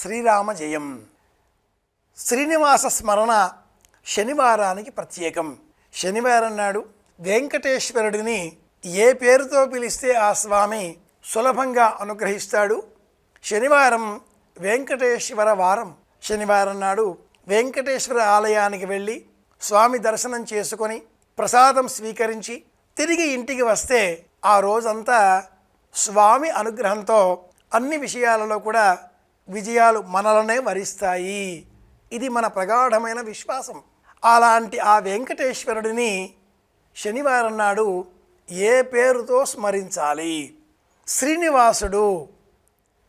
శ్రీరామ జయం శ్రీనివాస స్మరణ శనివారానికి ప్రత్యేకం. శనివారం నాడు వెంకటేశ్వరుడిని ఏ పేరుతో పిలిస్తే ఆ స్వామి సులభంగా అనుగ్రహిస్తాడు? శనివారం వెంకటేశ్వర వారం. శనివారం నాడు వెంకటేశ్వర ఆలయానికి వెళ్ళి స్వామి దర్శనం చేసుకొని ప్రసాదం స్వీకరించి తిరిగి ఇంటికి వస్తే ఆ రోజంతా స్వామి అనుగ్రహంతో అన్ని విషయాలలో కూడా విజయాలు మనలనే వరిస్తాయి. ఇది మన ప్రగాఢమైన విశ్వాసం. అలాంటి ఆ వెంకటేశ్వరుడిని శనివారం నాడు ఏ పేరుతో స్మరించాలి? శ్రీనివాసుడు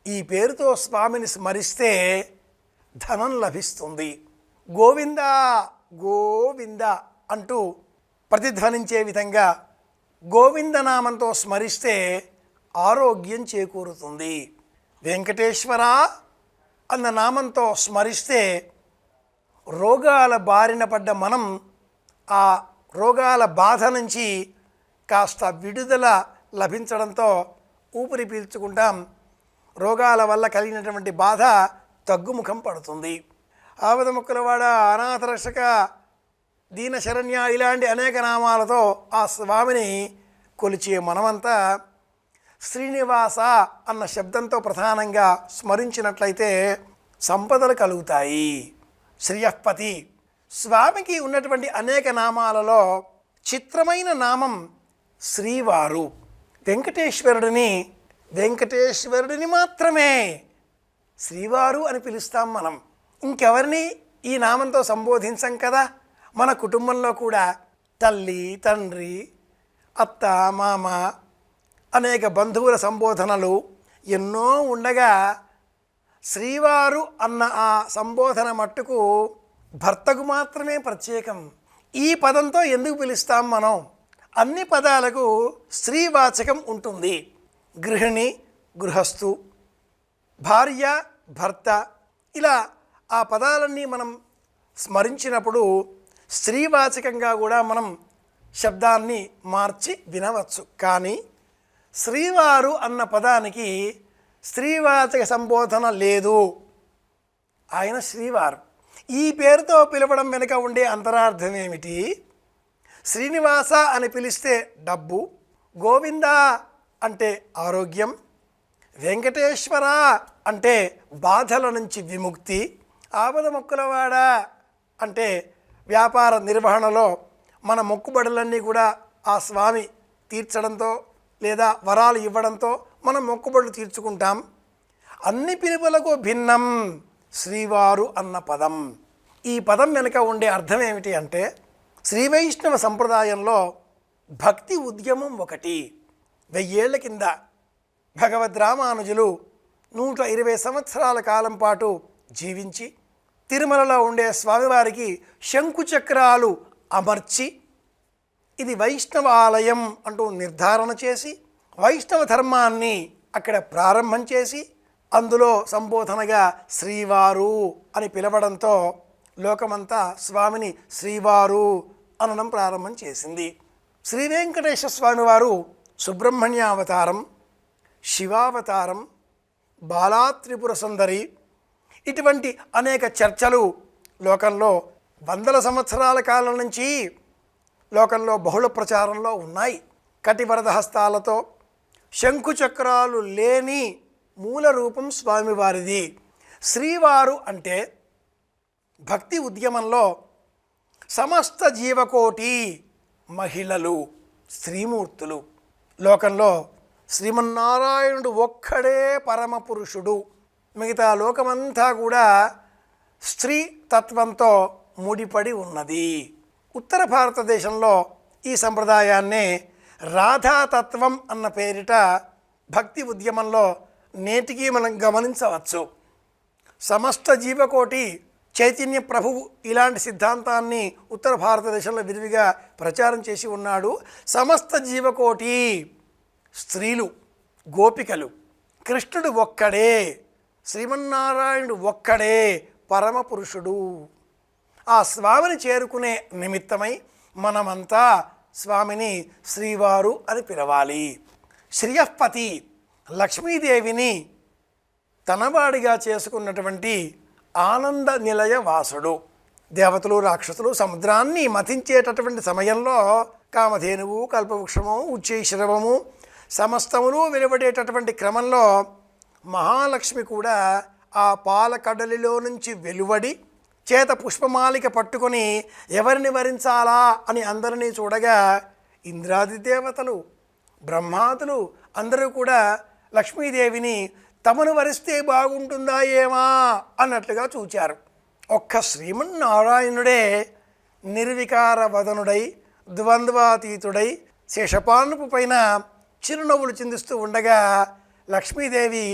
ఈ పేరుతో స్వామిని స్మరిస్తే ధనం లభిస్తుంది. గోవింద గోవింద అంటూ ప్రతిధ్వనించే విధంగా గోవిందనామంతో స్మరిస్తే ఆరోగ్యం చేకూరుతుంది. వెంకటేశ్వర అన్న నామంతో స్మరిస్తే రోగాల బారిన పడ్డ మనం ఆ రోగాల బాధ నుంచి కాస్త విడుదల లభించడంతో ఊపిరి పీల్చుకుంటాం. రోగాల వల్ల కలిగినటువంటి బాధ తగ్గుముఖం పడుతుంది. ఆవద ముక్కలవాడ అనాథరక్షక దీనశరణ్య ఇలాంటి అనేక నామాలతో ఆ స్వామిని కొలిచే మనమంతా శ్రీనివాస అన్న శబ్దంతో ప్రధానంగా స్మరించినట్లయితే సంపదలు కలుగుతాయి. శ్రీయపతి స్వామికి ఉన్నటువంటి అనేక నామాలలో చిత్రమైన నామం శ్రీవారు. వెంకటేశ్వరుడిని వెంకటేశ్వరుడిని మాత్రమే శ్రీవారు అని పిలుస్తాం మనం. ఇంకెవరిని ఈ నామంతో సంబోధించం కదా? మన కుటుంబంలో కూడా తల్లి తండ్రి అత్త మామ అనేక బంధువుల సంబోధనలు ఎన్నో ఉండగా శ్రీవారు అన్న ఆ సంబోధన మట్టుకు భర్తకు మాత్రమే ప్రత్యేకం. ఈ పదంతో ఎందుకు పిలుస్తాం మనం? అన్ని పదాలకు స్త్రీవాచకం ఉంటుంది. గృహిణి గృహస్థు భార్య భర్త ఇలా ఆ పదాలన్నీ మనం స్మరించినప్పుడు స్త్రీవాచకంగా కూడా మనం శబ్దాన్ని మార్చి వినవచ్చు. కానీ శ్రీవారు అన్న పదానికి స్త్రీవాచక సంబోధన లేదు. ఆయన శ్రీవారు. ఈ పేరుతో పిలవడం వెనుక ఉండే అంతరార్థం ఏమిటి? శ్రీనివాస అని పిలిస్తే డబ్బు గోవింద అంటే ఆరోగ్యం వెంకటేశ్వర అంటే బాధల నుంచి విముక్తి ఆపద మొక్కులవాడ అంటే వ్యాపార నిర్వహణలో మన మొక్కుబడులన్నీ కూడా ఆ స్వామి తీర్చడంతో లేదా వరాలు ఇవ్వడంతో మనం మొక్కుబడులు తీర్చుకుంటాం. అన్ని పిలుపులకు భిన్నం శ్రీవారు అన్న పదం. ఈ పదం వెనుక ఉండే అర్థం ఏమిటి అంటే శ్రీ వైష్ణవ సంప్రదాయంలో భక్తి ఉద్యమం ఒకటి. వెయ్యేళ్ళ కింద భగవద్ రామానుజులు నూట ఇరవై సంవత్సరాల కాలం పాటు జీవించి తిరుమలలో ఉండే స్వామివారికి శంకుచక్రాలు అమర్చి ఇది వైష్ణవ ఆలయం అంటూ నిర్ధారణ చేసి వైష్ణవ ధర్మాన్ని అక్కడ ప్రారంభం చేసి అందులో సంబోధనగా శ్రీవారు అని పిలవడంతో లోకమంతా స్వామిని శ్రీవారు అనడం ప్రారంభం చేసింది. శ్రీ వెంకటేశ్వర స్వామి వారు సుబ్రహ్మణ్య అవతారం శివావతారం బాలాత్రిపుర సుందరి ఇటువంటి అనేక చర్చలు లోకంలో వందల సంవత్సరాల కాలం నుంచి లోకంలో బహుళ ప్రచారంలో ఉన్నాయి. కటివరద హస్తాలతో శంకుచక్రాలు లేని మూల రూపం స్వామివారిది. శ్రీవారు అంటే భక్తి ఉద్యమంలో సమస్త జీవకోటి మహిళలు స్త్రీమూర్తులు. లోకంలో శ్రీమన్నారాయణుడు ఒక్కడే పరమ పురుషుడు. మిగతా లోకమంతా కూడా స్త్రీ తత్వంతో ముడిపడి ఉన్నది. ఉత్తర భారతదేశంలో ఈ సంప్రదాయాన్నే రాధాతత్వం అన్న పేరిట భక్తి ఉద్యమంలో నేటికి మనం గమనించవచ్చు. సమస్త జీవకోటి చైతన్య ప్రభువు ఇలాంటి సిద్ధాంతాన్ని ఉత్తర భారతదేశంలో విరివిగా ప్రచారం చేసి ఉన్నాడు. సమస్త జీవకోటి స్త్రీలు గోపికలు కృష్ణుడు ఒక్కడే శ్రీమన్నారాయణుడు ఒక్కడే పరమ పురుషుడు ఆ స్వామిని చేరుకునే నిమిత్తమై మనమంతా స్వామిని శ్రీవారు అని పిలవాలి. శ్రియపతి లక్ష్మీదేవిని తనవాడిగా చేసుకున్నటువంటి ఆనంద నిలయ వాసుడు. దేవతలు రాక్షసులు సముద్రాన్ని మతించేటటువంటి సమయంలో కామధేనువు కల్పవృక్షము ఉచ్చైశ్రవము సమస్తమును వెలువడేటటువంటి క్రమంలో మహాలక్ష్మి కూడా ఆ పాలకడలిలో నుంచి వెలువడి చేత పుష్పమాలిక పట్టుకొని ఎవరిని వరించాలా అని అందరినీ చూడగా ఇంద్రాది దేవతలు బ్రహ్మాదులు అందరూ కూడా లక్ష్మీదేవిని తమను వరిస్తే బాగుంటుందా ఏమా అన్నట్లుగా చూచారు. ఒక్క శ్రీమన్నారాయణుడే నిర్వికార వదనుడై ద్వంద్వాతీతుడై శేషపానుపు పైన చిరునవ్వులు చిందిస్తూ ఉండగా లక్ష్మీదేవి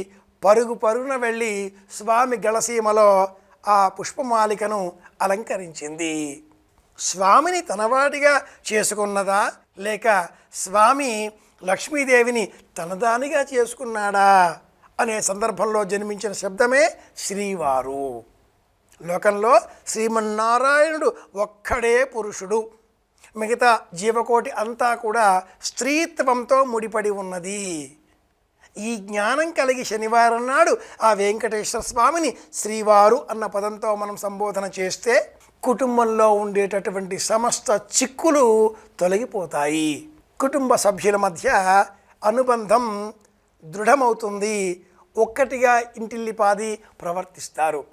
పరుగు పరుగున వెళ్ళి స్వామి గళసీమలో ఆ పుష్పమాలికను అలంకరించింది. స్వామిని తనవాడిగా చేసుకున్నదా? లేక స్వామి లక్ష్మీదేవిని తనదానిగా చేసుకున్నాడా? అనే సందర్భంలో జన్మించిన శబ్దమే శ్రీవారు. లోకంలో శ్రీమన్నారాయణుడు ఒక్కడే పురుషుడు. మిగతా జీవకోటి అంతా కూడా స్త్రీత్వంతో ముడిపడి ఉన్నది. ఈ జ్ఞానం కలిగి శనివారం నాడు ఆ వెంకటేశ్వర స్వామిని శ్రీవారు అన్న పదంతో మనం సంబోధన చేస్తే కుటుంబంలో ఉండేటటువంటి సమస్త చిక్కులు తొలగిపోతాయి. కుటుంబ సభ్యుల మధ్య అనుబంధం దృఢమవుతుంది. ఒక్కటిగా ఇంటిల్లిపాది ప్రవర్తిస్తారు.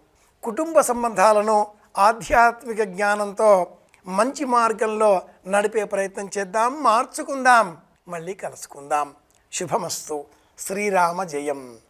కుటుంబ సంబంధాలను ఆధ్యాత్మిక జ్ఞానంతో మంచి మార్గంలో నడిపే ప్రయత్నం చేద్దాం మార్చుకుందాం మళ్ళీ కలుసుకుందాం. శుభమస్తు. శ్రీరామ జయం.